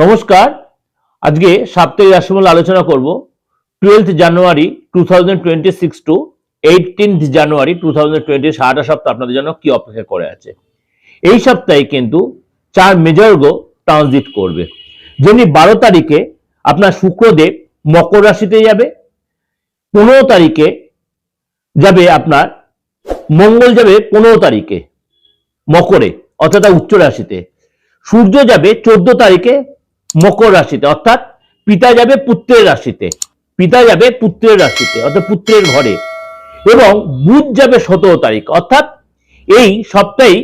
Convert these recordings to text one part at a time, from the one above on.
নমস্কার। আজকে সাপ্তাহিক রাশিফল আলোচনা করব। Twelfth January two thousand twenty six to eighteenth January two thousand twenty সারাটা সপ্তাহ আপনাদের জন্য কি অপেক্ষা করে আছে। এই সপ্তাহে কিন্তু চার মেজর গো ট্রানজিট করবে। যেমনি বারো তারিখে আপনার শুক্রদেব মকর রাশিতে যাবে। পনেরো তারিখে যাবে আপনার মঙ্গল যাবে পনেরো তারিখে মকরে, অর্থাৎ উচ্চ রাশিতে। সূর্য যাবে চোদ্দ তারিখে মকর রাশিতে, অর্থাৎ পিতা যাবে পুত্রের রাশিতে, পিতা যাবে পুত্রের রাশিতে, অর্থাৎ পুত্রের ঘরে, এবং বুধ যাবে সতেরো তারিখ, অর্থাৎ এই সপ্তাহে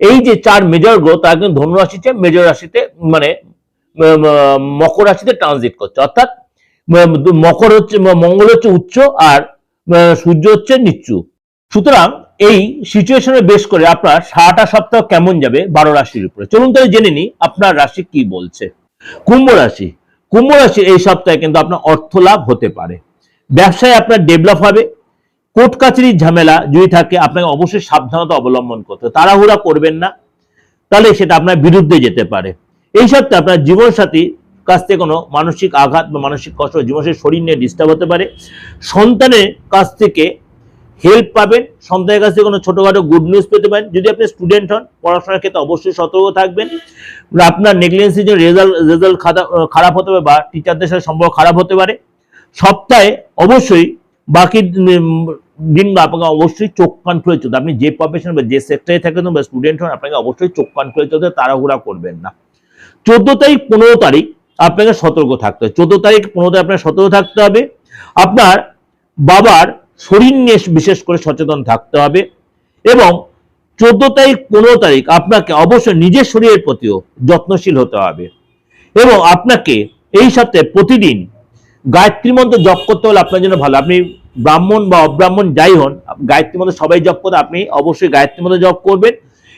এই যে চার মেজর গ্রহ, তারা কিন্তু ধনু রাশিতে মেজর রাশিতে মানে মকর রাশিতে ট্রানজিট করছে, অর্থাৎ মকর হচ্ছে মঙ্গল হচ্ছে উচ্চ আর সূর্য হচ্ছে নিচু। সুতরাং এই সিচুয়েশনে বেশ করে আপনার সারাটা সপ্তাহ কেমন যাবে বারো রাশির উপরে? চলুন তাহলে জেনে নি আপনার রাশি কি বলছে। কুম্ভ রাশি। কুম্ভ রাশির এই সপ্তাহে কিন্তু আপনার অর্থ লাভ হতে পারে। ব্যবসায় আপনার ডেভেলপ হবে। কোর্ট কাছারির ঝামেলা যদি থাকে, আপনাকে অবশ্যই সাবধানতা অবলম্বন করতে তাড়াহুড়া করবেন না। তাহলে সেটা আপনার বিরুদ্ধে যেতে পারে। এই সপ্তাহে আপনার জীবনসাথী কাছ থেকে কোনো মানসিক আঘাত বা মানসিক কষ্ট, জীবনসাথীর শরীর নিয়ে ডিস্টার্ব হতে পারে। সন্তানের কাছ থেকে হেল্প পাবেন। সন্তানের কাছ থেকে কোনো ছোটোখাটো গুড নিউজ পেতে পারেন। যদি আপনি স্টুডেন্ট হন, পড়াশোনার ক্ষেত্রে অবশ্যই সতর্ক থাকবেন। আপনার নেগলিজেন্সির জন্য রেজাল্ট রেজাল্ট খারাপ হতে পারে বা টিচারদের সাথে সম্পর্ক খারাপ হতে পারে। সপ্তাহে অবশ্যই বাকি দিন আপনাকে অবশ্যই চোখ কান খুলে চলতে আপনি যে প্রফেশন বা যে সেক্টরে থাকেন বা স্টুডেন্ট হন, আপনাকে অবশ্যই চোখ কান খুলে চলতে তাড়াহুড়া করবেন না। চোদ্দ তারিখ, পনেরো তারিখ আপনাকে সতর্ক থাকতে হবে। চোদ্দ তারিখ, পনেরো তারিখ আপনাকে সতর্ক থাকতে হবে। আপনার বাবার শরীর নিয়ে বিশেষ করে সচেতন থাকতে হবে এবং চোদ্দ তারিখ, পনেরো তারিখ আপনাকে অবশ্যই নিজের শরীরের প্রতিও যত্নশীল হতে হবে এবং আপনাকে এই সপ্তাহে প্রতিদিন গায়ত্রী মন্ত্র জপ করতে হলে আপনার জন্য ভালো। আপনি ব্রাহ্মণ বা অব্রাহ্মণ যাই হন, গায়ত্রী মন্ত্র সবাই জপ করে আপনি অবশ্যই গায়ত্রী মন্ত্র জপ করবেন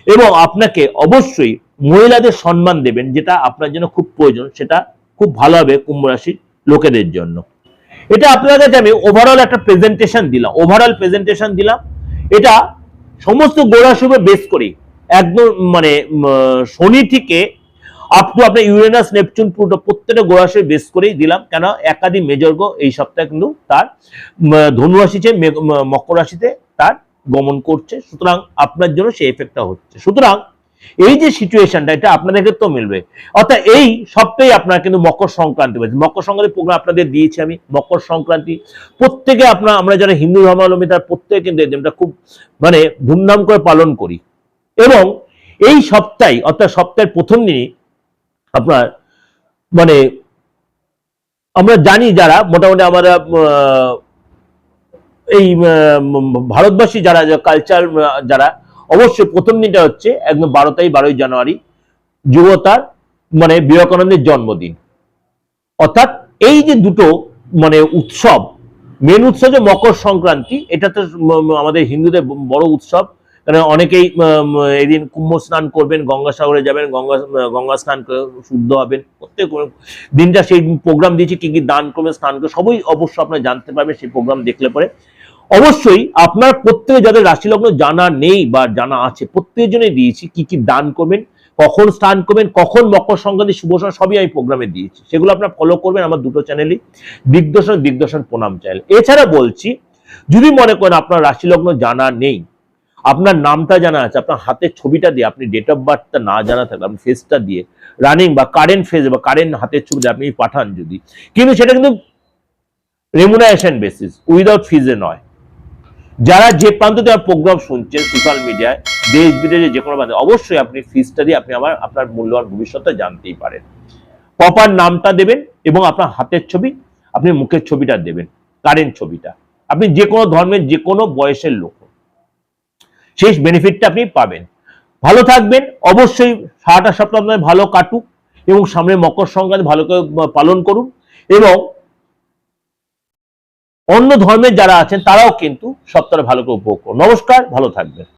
এবং আপনাকে অবশ্যই মহিলাদের সম্মান দেবেন, যেটা আপনার জন্য খুব প্রয়োজন, সেটা খুব ভালো হবে কুম্ভ রাশির লোকেদের জন্য। এটা আপনার কাছে আমি ওভারঅল একটা প্রেজেন্টেশন দিলাম ওভারঅল প্রেজেন্টেশন দিলাম। এটা সমস্ত গোড়া গোড়াশুভে বেস করি। একদম মানে শনি থেকে আপ টু আপনার ইউরেনাস নেপচুন পুরো প্রত্যেকটা গোড়াশুভে বেস করেই দিলাম। কেন? একাধিক মেজর গ্রহ এই সপ্তাহে কিন্তু তার উম, ধনু রাশিতে মকর রাশিতে তার গমন করছে। সুতরাং আপনার জন্য সেই এফেক্টটা হচ্ছে। সুতরাং এই যে সিচুয়েশনটা এটা আপনাদের ক্ষেত্রেও মিলবে। অর্থাৎ এই সপ্তাহে আপনার কিন্তু মকর সংক্রান্তি হয়েছে মকর সংক্রান্তি প্রোগ্রাম আপনাদের দিয়েছি আমি, মকর সংক্রান্তি। প্রত্যেকে আপনার, আমরা যারা হিন্দু ধর্মাবলম্বী, তার প্রত্যেকে কিন্তু দিনটা খুব মানে ধুমধাম করে পালন করি। এবং এই সপ্তাহে, অর্থাৎ সপ্তাহের প্রথম দিনই আপনার মানে আমরা জানি যারা, মোটামুটি আমরা এই ভারতবাসী যারা কালচার যারা অবশ্যই প্রথম দিনটা হচ্ছে একদম বারো তারিখ, বারোই জানুয়ারি, যুবতার মানে বিবেকানন্দের জন্মদিন। অর্থাৎ এই যে দুটো মানে উৎসব মেন উৎসব যে মকর সংক্রান্তি, এটা তো আমাদের হিন্দুদের বড় উৎসব। কারণ অনেকেই এদিন কুম্ভ স্নান করবেন গঙ্গা সাগরে যাবেন, গঙ্গা গঙ্গা স্নান শুদ্ধ হবেন। প্রত্যেক দিনটা সেই প্রোগ্রাম দিয়েছি, কি কি দান করবেন, স্নান করে, সবই অবশ্য আপনারা জানতে পারবেন সেই প্রোগ্রাম দেখলে পরে। অবশ্যই আপনার প্রত্যেকে যাদের রাশি লগ্ন জানা নেই বা জানা আছে, প্রত্যেকের জন্যই দিয়েছি কি কি দান করবেন, কখন স্নান করবেন, কখন মকর সংক্রান্তি, শুভ সবই আমি প্রোগ্রামে দিয়েছি। সেগুলো আপনার ফলো করবেন আমার দুটো চ্যানেলই দিগদর্শন দিগদর্শন প্রণাম চ্যানেল এছাড়া বলছি, যদি মনে করেন আপনার রাশি লগ্ন জানা নেই, আপনার নামটা জানা আছে, আপনার হাতের ছবিটা দিয়ে, আপনি ডেট অফ বার্থটা না জানা থাকলে, আপনি ফেসটা দিয়ে রানিং বা কারেন্ট ফেজ বা কারেন্ট হাতের ছবি আপনি পাঠান যদি। কিন্তু সেটা কিন্তু রেমুনারেশন বেসিস উইদাউট ফিজে নয়। যারা যে প্রান্ত থেকে প্রোগ্রাম শুনছেন সোশ্যাল মিডিয়ায় দেশ বিদেশে যে কোনো প্রান্তে, অবশ্যই আপনি ফিজটা দিয়ে আপনি আমার, আপনার মূল্যবান ভবিষ্যৎটা জানতেই পারেন প্রপার নামটা দেবেন এবং আপনার হাতের ছবি, আপনি মুখের ছবিটা দেবেন, কারেন্ট ছবিটা আপনি যে কোনো ধর্মের, যে কোনো বয়সের লোক। সেই বেনিফিটটা আপনি পাবেন ভালো থাকবেন, অবশ্যই সারাটা সপ্তাহ আপনার ভালো কাটুক এবং সামনে মকর সংক্রান্তি ভালো করে পালন করুন এবং অন্য ধর্মের যারা আছেন তারাও কিন্তু সপ্তাহে ভালো করে উপভোগ করুন। নমস্কার ভালো থাকবেন।